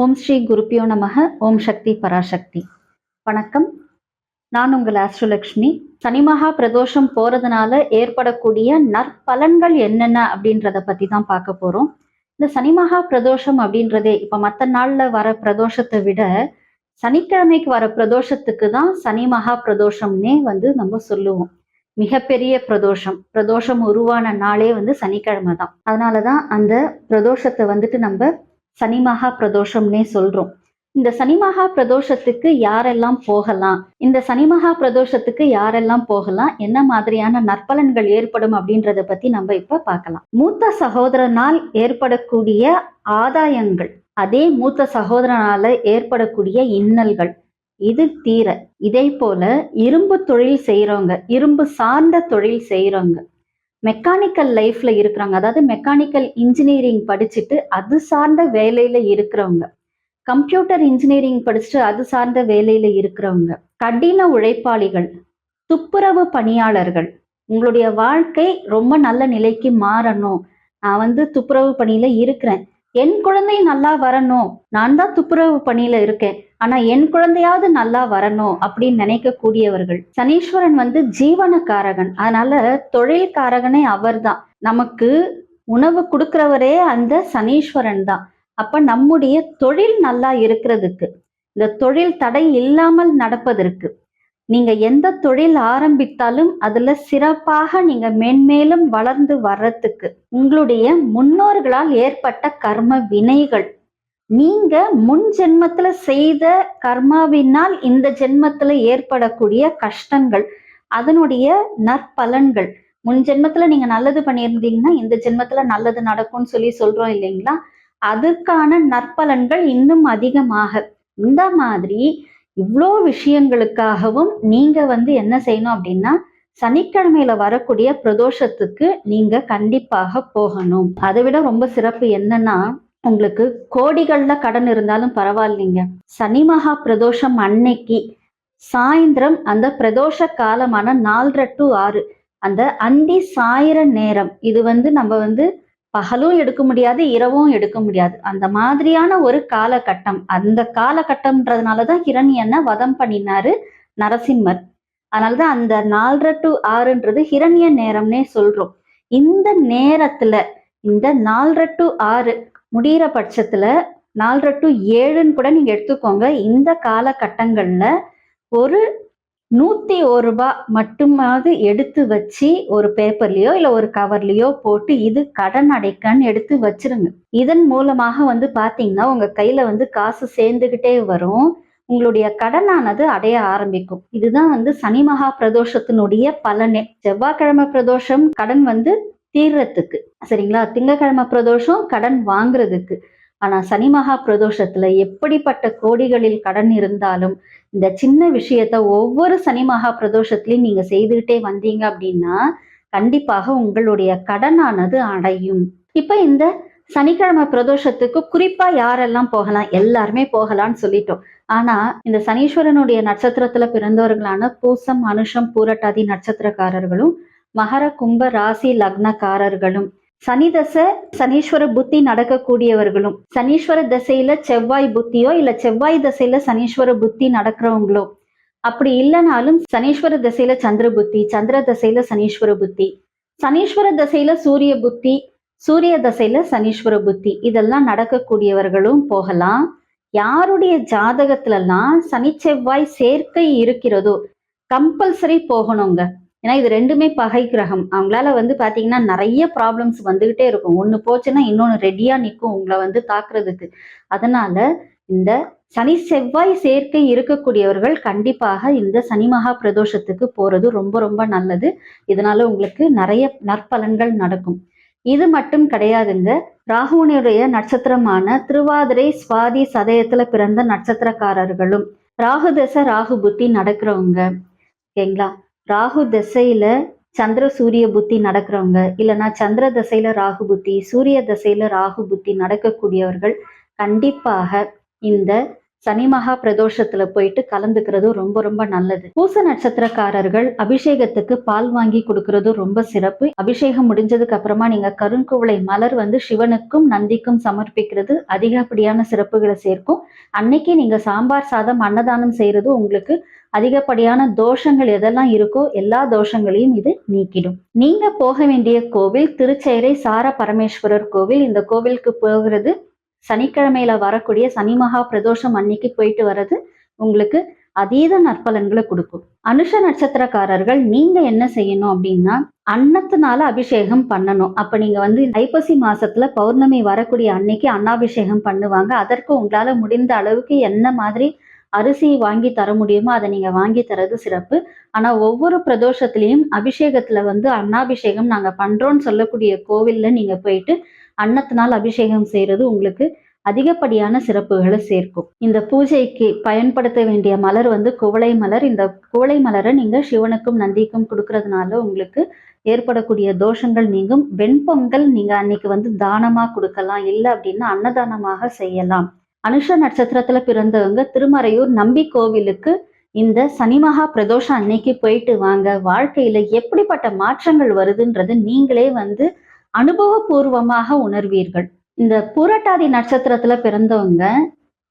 ஓம் ஸ்ரீ குருப்பியோ நமக ஓம் சக்தி பராசக்தி. வணக்கம். நான் உங்கள் ஆஸ்ட்ரோலக்ஷ்மி. சனி மகா பிரதோஷம் போறதுனால ஏற்படக்கூடிய நற்பலன்கள் என்னென்ன அப்படின்றத பத்தி தான் பார்க்க போறோம். இந்த சனி மகா பிரதோஷம் அப்படின்றதே இப்ப மற்ற நாள்ல வர பிரதோஷத்தை விட சனிக்கிழமைக்கு வர பிரதோஷத்துக்கு தான் சனி மகா பிரதோஷம்னே வந்து நம்ம சொல்லுவோம். மிகப்பெரிய பிரதோஷம். பிரதோஷம் உருவான நாளே வந்து சனிக்கிழமை தான். அதனாலதான் அந்த பிரதோஷத்தை வந்துட்டு நம்ம சனி மகா பிரதோஷம்னே சொல்றோம். இந்த சனி மகா பிரதோஷத்துக்கு யாரெல்லாம் போகலாம்? இந்த சனி மகா பிரதோஷத்துக்கு யாரெல்லாம் போகலாம்? என்ன மாதிரியான நற்பலன்கள் ஏற்படும் அப்படின்றத பத்தி நம்ம இப்ப பார்க்கலாம். மூத்த சகோதரனால் ஏற்படக்கூடிய ஆதாயங்கள் அதே மூத்த சகோதரனால ஏற்படக்கூடிய இன்னல்கள் இது தீர. இதே போல இரும்பு தொழில் செய்யறவங்க இரும்பு சார்ந்த தொழில் செய்யறவங்க மெக்கானிக்கல் லைஃப்ல இருக்கிறவங்க அதாவது மெக்கானிக்கல் இன்ஜினியரிங் படிச்சுட்டு அது சார்ந்த வேலையில இருக்கிறவங்க. கம்ப்யூட்டர் இன்ஜினியரிங் படிச்சுட்டு அது சார்ந்த வேலையில இருக்கிறவங்க. கடின உழைப்பாளிகள் துப்புரவு பணியாளர்கள் உங்களுடைய வாழ்க்கை ரொம்ப நல்ல நிலைக்கு மாறணும். நான் வந்து துப்புரவு பணியில இருக்கிறேன். என் குழந்தை நல்லா வரணும். நான் தான் துப்புரவு பணியில இருக்கேன். ஆனா என் குழந்தையாவது நல்லா வரணும் அப்படின்னு நினைக்கக்கூடியவர்கள். சனீஸ்வரன் வந்து ஜீவனக்காரகன். அதனால தொழில்காரகனே அவர்தான். நமக்கு உணவு கொடுக்கிறவரே அந்த சனீஸ்வரன் தான். அப்ப நம்முடைய தொழில் நல்லா இருக்கிறதுக்கு இந்த தொழில் தடை இல்லாமல் நடப்பதற்கு நீங்க எந்த தொழில் ஆரம்பித்தாலும் அதுல சிறப்பாக நீங்க மென்மேலும் வளர்ந்து வர்றதுக்கு உங்களுடைய முன்னோர்களால் ஏற்பட்ட கர்ம வினைகள். நீங்க முன் ஜென்மத்துல செய்த கர்மாவினால் இந்த ஜென்மத்துல ஏற்படக்கூடிய கஷ்டங்கள் அதனுடைய நற்பலன்கள். முன் ஜென்மத்துல நீங்க நல்லது பண்ணியிருந்தீங்கன்னா இந்த ஜென்மத்துல நல்லது நடக்கும்னு சொல்லி சொல்றோம் இல்லைங்களா? அதுக்கான நற்பலன்கள் இன்னும் அதிகமாக. இந்த மாதிரி இவ்வளோ விஷயங்களுக்காகவும் நீங்க வந்து என்ன செய்யணும் அப்படின்னா சனிக்கிழமையில வரக்கூடிய பிரதோஷத்துக்கு நீங்க கண்டிப்பாக போகணும். அதை விட ரொம்ப சிறப்பு என்னன்னா உங்களுக்கு கோடிகள்ல கடன் இருந்தாலும் பரவாயில்லைங்க. சனி மகா பிரதோஷம் அன்னைக்கு சாயந்தரம் அந்த பிரதோஷ காலமான நாலரை டு ஆறு அந்த அந்தி சாயிர நேரம் இது வந்து நம்ம வந்து பகலும் எடுக்க முடியாது இரவும் எடுக்க முடியாது. அந்த மாதிரியான ஒரு காலகட்டம் அந்த காலகட்டம்ன்றதுனாலதான் ஹிரண்யனை வதம் பண்ணினாரு நரசிம்மர். அதனாலதான் அந்த நாலரை டு ஆறுன்றது ஹிரண்ய நேரம்னே சொல்றோம். இந்த நேரத்துல இந்த நாலரை டு ஆறு முடிகிற பட்சத்துல நாலரை டு ஏழுன்னு கூட நீங்க எடுத்துக்கோங்க. இந்த காலகட்டங்கள்ல ஒரு நூத்தி ஒரு ரூபா மட்டுமாவது எடுத்து வச்சு ஒரு பேப்பர்லயோ இல்ல ஒரு கவர்லயோ போட்டு இது கடன் அடைக்கன்னு எடுத்து வச்சிருங்க. இதன் மூலமாக வந்து பாத்தீங்கன்னா உங்க கையில வந்து காசு சேர்ந்துகிட்டே வரும். உங்களுடைய கடனானது அடைய ஆரம்பிக்கும். இதுதான் வந்து சனி மகா பிரதோஷத்தினுடைய பலனே. செவ்வாய்க்கிழமை பிரதோஷம் கடன் வந்து தீர்றதுக்கு. சரிங்களா? திங்கக்கிழமை பிரதோஷம் கடன் வாங்குறதுக்கு. ஆனா சனி மகா பிரதோஷத்துல எப்படிப்பட்ட கோடிகளில் கடன் இருந்தாலும் இந்த சின்ன விஷயத்த ஒவ்வொரு சனி மகா பிரதோஷத்துலயும் நீங்க செய்துகிட்டே வந்தீங்க அப்படின்னா கண்டிப்பாக உங்களுடைய கடனானது அடையும். இப்ப இந்த சனிக்கிழமை பிரதோஷத்துக்கு குறிப்பா யாரெல்லாம் போகலாம்? எல்லாருமே போகலாம்னு சொல்லிட்டோம். ஆனா இந்த சனீஸ்வரனுடைய நட்சத்திரத்துல பிறந்தவர்களான பூசம் அனுஷம் பூரட்டாதி நட்சத்திரக்காரர்களும் மகர கும்ப ராசி லக்னக்காரர்களும் சனி தசை சனீஸ்வர புத்தி நடக்கக்கூடியவர்களும் சனீஸ்வர தசையில செவ்வாய் புத்தியோ இல்ல செவ்வாய் தசையில சனீஸ்வர புத்தி நடக்கிறவங்களோ அப்படி இல்லைனாலும் சனீஸ்வர தசையில சந்திர புத்தி சந்திர தசையில சனீஸ்வர புத்தி சனீஸ்வர தசையில சூரிய புத்தி சூரிய தசையில சனீஸ்வர புத்தி இதெல்லாம் நடக்கக்கூடியவர்களும் போகலாம். யாருடைய ஜாதகத்துலலாம் சனி செவ்வாய் சேர்க்கை இருக்கிறதோ கம்பல்சரி போகணுங்க. ஏன்னா இது ரெண்டுமே பகை கிரகம். அவங்களால வந்து பாத்தீங்கன்னா நிறைய ப்ராப்ளம்ஸ் வந்துகிட்டே இருக்கும். ஒன்னு போச்சுன்னா இன்னொன்னு ரெடியா நிற்கும் உங்களை வந்து தாக்குறதுக்கு. அதனால இந்த சனி செவ்வாய் சேர்க்கை இருக்கக்கூடியவர்கள் கண்டிப்பாக இந்த சனி மகா பிரதோஷத்துக்கு போறது ரொம்ப ரொம்ப நல்லது. இதனால உங்களுக்கு நிறைய நற்பலன்கள் நடக்கும். இது மட்டும் கிடையாதுங்க ராகுவனுடைய நட்சத்திரமான திருவாதிரை சுவாதி சதயத்துல பிறந்த நட்சத்திரக்காரர்களும் ராகு தசை ராகு புத்தி நடக்கிறவங்க. ஓகேங்களா? ராகு திசையில சந்திர சூரிய புத்தி நடக்கிறவங்க. இல்லைன்னா சந்திர தசையில ராகு புத்தி சூரிய தசையில ராகு புத்தி நடக்கக்கூடியவர்கள் கண்டிப்பாக இந்த சனி மகா பிரதோஷத்துல போயிட்டு கலந்துக்கிறதும் ரொம்ப ரொம்ப நல்லது. பூச நட்சத்திரக்காரர்கள் அபிஷேகத்துக்கு பால் வாங்கி கொடுக்கறதும் ரொம்ப சிறப்பு. அபிஷேகம் முடிஞ்சதுக்கு அப்புறமா நீங்க கருங்குவளை மலர் வந்து சிவனுக்கும் நந்திக்கும் சமர்ப்பிக்கிறது அதிகப்படியான சிறப்புகளை சேர்க்கும். அன்னைக்கு நீங்க சாம்பார் சாதம் அன்னதானம் செய்யறது உங்களுக்கு அதிகப்படியான தோஷங்கள் எதெல்லாம் இருக்கோ எல்லா தோஷங்களையும் இது நீக்கிடும். நீங்க போக வேண்டிய கோவில் திருச்சேரை சார பரமேஸ்வரர் கோவில். இந்த கோவிலுக்கு போகிறது சனிக்கிழமையில வரக்கூடிய சனி மகா பிரதோஷம் அன்னைக்கு போயிட்டு வர்றது உங்களுக்கு அதீத நற்பலன்களை கொடுக்கும். அனுஷ நட்சத்திரக்காரர்கள் நீங்க என்ன செய்யணும் அப்படின்னா அன்னத்தினால அபிஷேகம் பண்ணணும். அப்ப நீங்க வந்து ஐப்பசி மாசத்துல பௌர்ணமி வரக்கூடிய அன்னைக்கு அன்னாபிஷேகம் பண்ணுவாங்க. அதற்கு உங்களால முடிந்த அளவுக்கு என்ன மாதிரி அரிசி வாங்கி தர முடியுமோ அதை நீங்க வாங்கி தரது சிறப்பு. ஆனா ஒவ்வொரு பிரதோஷத்திலையும் அபிஷேகத்துல வந்து அன்னாபிஷேகம் நாங்க பண்றோம்னு சொல்லக்கூடிய கோவில்ல நீங்க போயிட்டு அன்னத்தினால் அபிஷேகம் செய்யறது உங்களுக்கு அதிகப்படியான சிறப்புகளை சேர்க்கும். இந்த பூஜைக்கு பயன்படுத்த வேண்டிய மலர் வந்து குவளை மலர். இந்த குவளை மலரை நீங்க சிவனுக்கும் நந்திக்கும் கொடுக்கறதுனால உங்களுக்கு ஏற்படக்கூடிய தோஷங்கள் நீங்கும். வெண்பொங்கல் நீங்க அன்னைக்கு வந்து தானமா கொடுக்கலாம். இல்லை அப்படின்னா அன்னதானமாக செய்யலாம். அனுஷ நட்சத்திரத்துல பிறந்தவங்க திருமறையூர் நம்பி கோவிலுக்கு இந்த சனிமகா பிரதோஷம் அன்னைக்கு போயிட்டு வாங்க. வாழ்க்கையில எப்படிப்பட்ட மாற்றங்கள் வருதுன்றது நீங்களே வந்து அனுபவபூர்வமாக உணர்வீர்கள். இந்த புரட்டாதி நட்சத்திரத்துல பிறந்தவங்க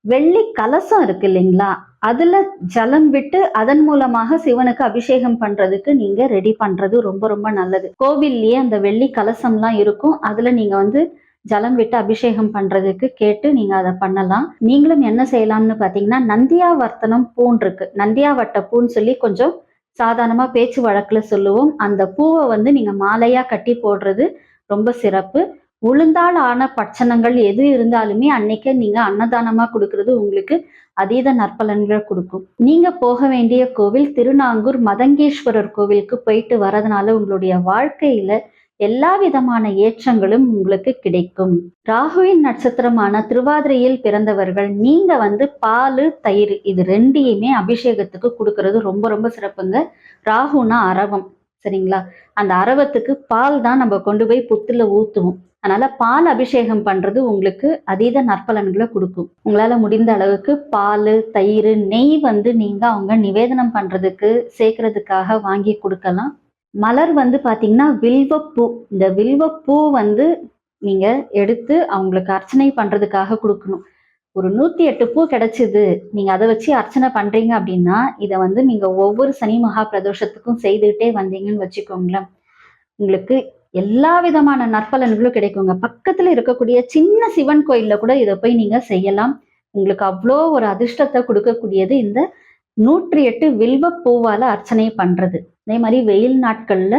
வெள்ளி கலசம் இருக்கு இல்லைங்களா? அதுல ஜலம் விட்டு அதன் மூலமாக சிவனுக்கு அபிஷேகம் பண்றதுக்கு நீங்க ரெடி பண்றது ரொம்ப ரொம்ப நல்லது. கோவில்லயே அந்த வெள்ளி கலசம்லாம் இருக்கும். அதுல நீங்க வந்து ஜலம் விட்டு அபிஷேகம் பண்றதுக்கு கேட்டு நீங்க அதை பண்ணலாம். நீங்களும் என்ன செய்யலாம்னு பாத்தீங்கன்னா நந்தியாவர்த்தனம் பூன் இருக்கு நந்தியாவட்ட பூன்னு சொல்லி கொஞ்சம் சாதாரணமா பேச்சு வழக்குல சொல்லுவோம். அந்த பூவை வந்து நீங்க மாலையா கட்டி போடுறது ரொம்ப சிறப்பு. உளுந்தால் ஆன பட்சணங்கள் எது இருந்தாலுமே அன்னைக்கு நீங்க அன்னதானமா கொடுக்கறது உங்களுக்கு அதீத நற்பலன்களை கொடுக்கும். நீங்க போக வேண்டிய கோவில் திருநாங்கூர் மதங்கேஸ்வரர் கோவிலுக்கு போயிட்டு வரதுனால உங்களுடைய வாழ்க்கையில எல்லா விதமான ஏற்றங்களும் உங்களுக்கு கிடைக்கும். ராகுவின் நட்சத்திரமான திருவாதிரையில் பிறந்தவர்கள் நீங்க வந்து பால் தயிர் இது ரெண்டையுமே அபிஷேகத்துக்கு கொடுக்கறது ரொம்ப ரொம்ப சிறப்புங்க. ராகுனா அரவம். சரிங்களா? அந்த அரவத்துக்கு பால் தான் நம்ம கொண்டு போய் புத்துல ஊத்துவோம். அதனால பால் அபிஷேகம் பண்றது உங்களுக்கு அதீத நற்பலன்களை கொடுக்கும். உங்களால முடிந்த அளவுக்கு பால் தயிர் நெய் வந்து நீங்க அவங்க நிவேதனம் பண்றதுக்கு சேர்க்கறதுக்காக வாங்கி கொடுக்கலாம். மலர் வந்து பாத்தீங்கன்னா வில்வப்பூ. இந்த வில்வப்பூ வந்து நீங்க எடுத்து அவங்களுக்கு அர்ச்சனை பண்றதுக்காக கொடுக்கணும். ஒரு நூத்தி எட்டு பூ கிடைச்சிது. நீங்க அதை வச்சு அர்ச்சனை பண்றீங்க அப்படின்னா இதை வந்து நீங்க ஒவ்வொரு சனி மகா பிரதோஷத்துக்கும் செய்துகிட்டே வந்தீங்கன்னு வச்சுக்கோங்களேன். உங்களுக்கு எல்லா விதமான நற்பலன்களும் கிடைக்குங்க. பக்கத்துல இருக்கக்கூடிய சின்ன சிவன் கோயில்ல கூட இதை போய் நீங்க செய்யலாம். உங்களுக்கு அவ்வளோ ஒரு அதிர்ஷ்டத்தை கொடுக்கக்கூடியது இந்த நூற்றி எட்டு வில்வ பூவால அர்ச்சனை பண்றது. அதே மாதிரி வெயில் நாட்கள்ல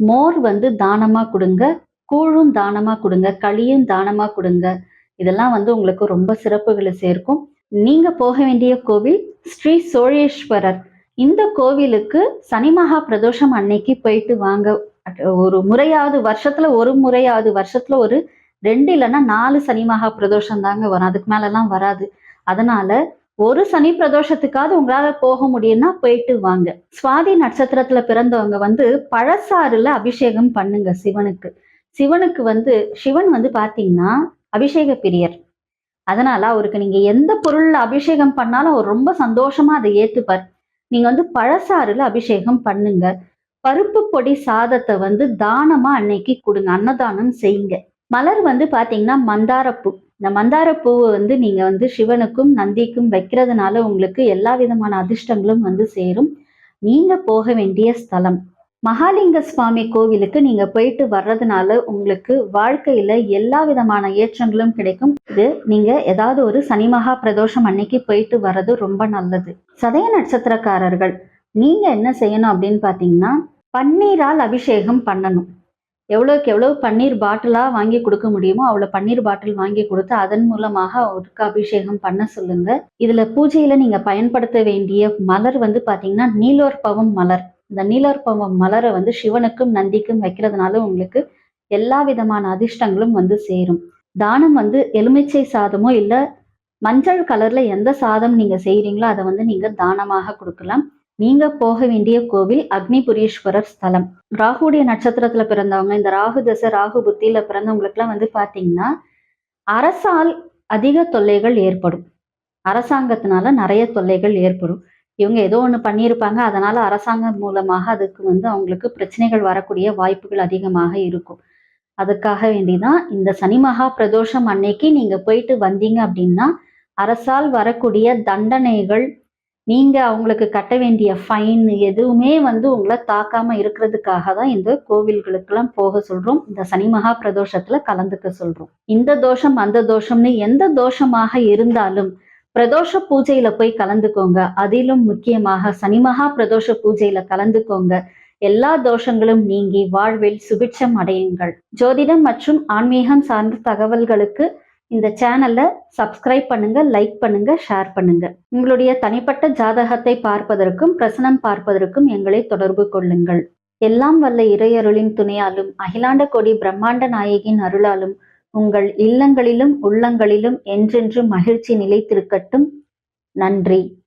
மோர் வந்து தானமா கொடுங்க கூழும் தானமா கொடுங்க களியும் தானமா கொடுங்க. இதெல்லாம் வந்து உங்களுக்கு ரொம்ப சிறப்புகளை சேர்க்கும். நீங்க போக வேண்டிய கோவில் ஸ்ரீ சோழேஸ்வரர். இந்த கோவிலுக்கு சனி மகா பிரதோஷம் அன்னைக்கு போயிட்டு வாங்க. ஒரு முறையாவது வருஷத்துல ஒரு முறையாவது வருஷத்துல ஒரு ரெண்டு இல்லைன்னா நாலு சனி மகா பிரதோஷம் தாங்க வரும். அதுக்கு மேலெல்லாம் வராது. அதனால ஒரு சனி பிரதோஷத்துக்காவது உங்களால போக முடியும்னா போயிட்டு வாங்க. சுவாதி நட்சத்திரத்துல பிறந்தவங்க வந்து பழசாறுல அபிஷேகம் பண்ணுங்க சிவனுக்கு. சிவனுக்கு வந்து சிவன் வந்து பாத்தீங்கன்னா அபிஷேக பிரியர். அதனால அவருக்கு நீங்க எந்த பொருள்ல அபிஷேகம் பண்ணாலும் அவர் ரொம்ப சந்தோஷமா அதை ஏத்துப்பார். நீங்க வந்து பழசாறுல அபிஷேகம் பண்ணுங்க. பருப்பு பொடி சாதத்தை வந்து தானமா அன்னைக்கு கொடுங்க அன்னதானம் செய்யுங்க. மலர் வந்து பாத்தீங்கன்னா மந்தாரப்பூ. இந்த மந்தாரப்பூவை வந்து நீங்க வந்து சிவனுக்கும் நந்திக்கும் வைக்கிறதுனால உங்களுக்கு எல்லா விதமான அதிர்ஷ்டங்களும் வந்து சேரும். நீங்க போக வேண்டிய ஸ்தலம். மகாலிங்க சுவாமி கோவிலுக்கு நீங்க போயிட்டு வர்றதுனால உங்களுக்கு வாழ்க்கையில எல்லா விதமான ஏற்றங்களும் கிடைக்கும். இது நீங்க ஏதாவது ஒரு சனி மகா பிரதோஷம் அன்னைக்கு போயிட்டு வர்றது ரொம்ப நல்லது. சதய நட்சத்திரக்காரர்கள் நீங்க என்ன செய்யணும் அப்படின்னு பாத்தீங்கன்னா பன்னீரால் அபிஷேகம் பண்ணணும். எவ்வளோக்கு எவ்வளோ பன்னீர் பாட்டிலாக வாங்கி கொடுக்க முடியுமோ அவ்வளோ பன்னீர் பாட்டில் வாங்கி கொடுத்து அதன் மூலமாக அவருக்கு அபிஷேகம் பண்ண சொல்லுங்க. இதுல பூஜையில நீங்க பயன்படுத்த வேண்டிய மலர் வந்து பாத்தீங்கன்னா நீலோற்பவம் மலர். இந்த நீலர்பவம் மலரை வந்து சிவனுக்கும் நந்திக்கும் வைக்கிறதுனால உங்களுக்கு எல்லா விதமான அதிர்ஷ்டங்களும் வந்து சேரும். தானம் வந்து எலுமிச்சை சாதமோ இல்ல மஞ்சள் கலர்ல எந்த சாதம் நீங்க செய்யறீங்களோ அதை வந்து நீங்க தானமாக கொடுக்கலாம். நீங்க போக வேண்டிய கோவில் அக்னிபுரீஸ்வரர் ஸ்தலம். ராகுடைய நட்சத்திரத்துல பிறந்தவங்க இந்த ராகு தசை ராகு புத்தியில பிறந்தவங்களுக்குலாம் வந்து பாத்தீங்கன்னா அரசால் அதிக தொல்லைகள் ஏற்படும். அரசாங்கத்தினால நிறைய தொல்லைகள் ஏற்படும். இவங்க ஏதோ ஒன்று பண்ணியிருப்பாங்க. அதனால அரசாங்கம் மூலமாக அதுக்கு வந்து அவங்களுக்கு பிரச்சனைகள் வரக்கூடிய வாய்ப்புகள் அதிகமாக இருக்கும். அதுக்காக வேண்டிதான் இந்த சனி மகா பிரதோஷம் அன்னைக்கு நீங்க போயிட்டு வந்தீங்க அப்படின்னா அரசால் வரக்கூடிய தண்டனைகள் நீங்க அவங்களுக்கு கட்ட வேண்டிய ஃபைன் எதுவுமே வந்து உங்களை தாக்காம இருக்கிறதுக்காக தான் இந்த கோவில்களுக்கெல்லாம் போக சொல்றோம். இந்த சனி மகா பிரதோஷத்துல கலந்துக்க சொல்றோம். இந்த தோஷம் அந்த தோஷம்னு எந்த தோஷமாக இருந்தாலும் பிரதோஷ பூஜையில போய் கலந்துக்கோங்க. அதிலும் முக்கியமாக சனி மகா பிரதோஷ பூஜையில கலந்துக்கோங்க. எல்லா தோஷங்களும் நீங்கி வாழ்வில் சுபிட்சம் அடையுங்கள். ஜோதிடம் மற்றும் ஆன்மீகம் சார்ந்த தகவல்களுக்கு இந்த சேனலை சப்ஸ்கிரைப் பண்ணுங்க லைக் பண்ணுங்க ஷேர் பண்ணுங்க. உங்களுடைய தனிப்பட்ட ஜாதகத்தை பார்ப்பதற்கும் பிரசனம் பார்ப்பதற்கும் எங்களை தொடர்பு கொள்ளுங்கள். எல்லாம் வல்ல இறையருளின் துணையாலும் அகிலாண்ட கோடி பிரம்மாண்ட நாயகின் அருளாலும் உங்கள் இல்லங்களிலும் உள்ளங்களிலும் என்றென்றும் மகிழ்ச்சி நிலைத்திருக்கட்டும். நன்றி.